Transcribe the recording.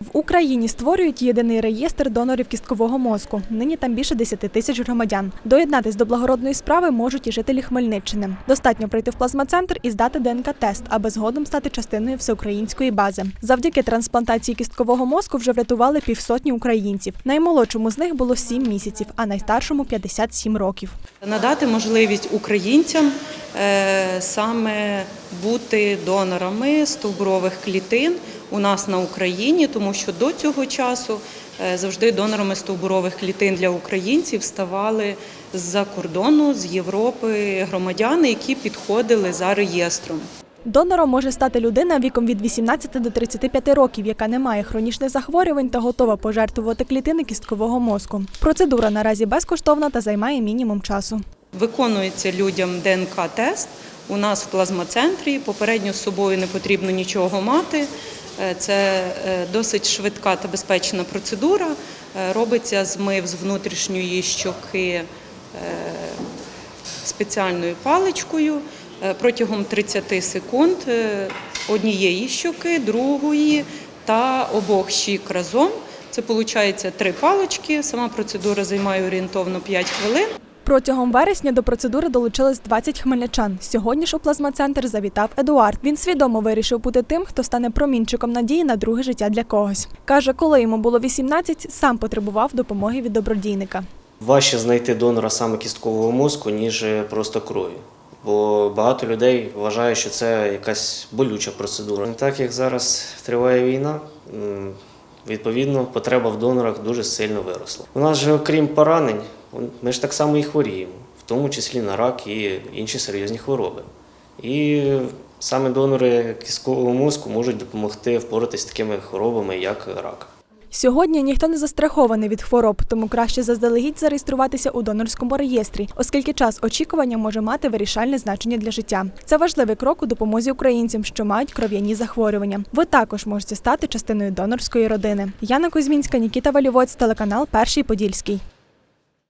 В Україні створюють єдиний реєстр донорів кісткового мозку. Нині там більше 10 тисяч громадян. Доєднатись до благородної справи можуть і жителі Хмельниччини. Достатньо прийти в плазмацентр і здати ДНК-тест, аби згодом стати частиною всеукраїнської бази. Завдяки трансплантації кісткового мозку вже врятували півсотні українців. Наймолодшому з них було 7 місяців, а найстаршому 57 років. Надати можливість українцям е, саме бути донорами стовбурових клітин у нас на Україні, тому що до цього часу е, завжди донорами стовбурових клітин для українців ставали з-за кордону, з Європи громадяни, які підходили за реєстром. Донором може стати людина віком від 18 до 35 років, яка не має хронічних захворювань та готова пожертвувати клітини кісткового мозку. Процедура наразі безкоштовна та займає мінімум часу. Виконується людям ДНК-тест у нас в плазмоцентрі. Попередньо з собою не потрібно нічого мати. Е, Це е, досить швидка та безпечна процедура. Е, Робиться змив з внутрішньої щоки спеціальною паличкою протягом 30 секунд однієї щоки, другої та обох щік разом. Це виходить три палички. Сама процедура займає орієнтовно 5 хвилин. Протягом вересня до процедури долучилось 20 хмельничан. Сьогодні ж у плазмацентр завітав Едуард. Він свідомо вирішив бути тим, хто стане промінчиком надії на друге життя для когось. Каже, коли йому було 18, сам потребував допомоги від добродійника. Важче знайти донора саме кісткового мозку, ніж просто крові. Бо багато людей вважає, що це якась болюча процедура. Так як зараз триває війна, відповідно, потреба в донорах дуже сильно виросла. У нас же, окрім поранень, ми ж так само і хворіємо, в тому числі на рак і інші серйозні хвороби. І саме донори кісткового мозку можуть допомогти впоратись з такими хворобами, як рак. Сьогодні ніхто не застрахований від хвороб, тому краще заздалегідь зареєструватися у донорському реєстрі, оскільки час очікування може мати вирішальне значення для життя. Це важливий крок у допомозі українцям, що мають кров'яні захворювання. Ви також можете стати частиною донорської родини. Яна Кузьмінська, Нікіта Валівоць, телеканал Перший Подільський.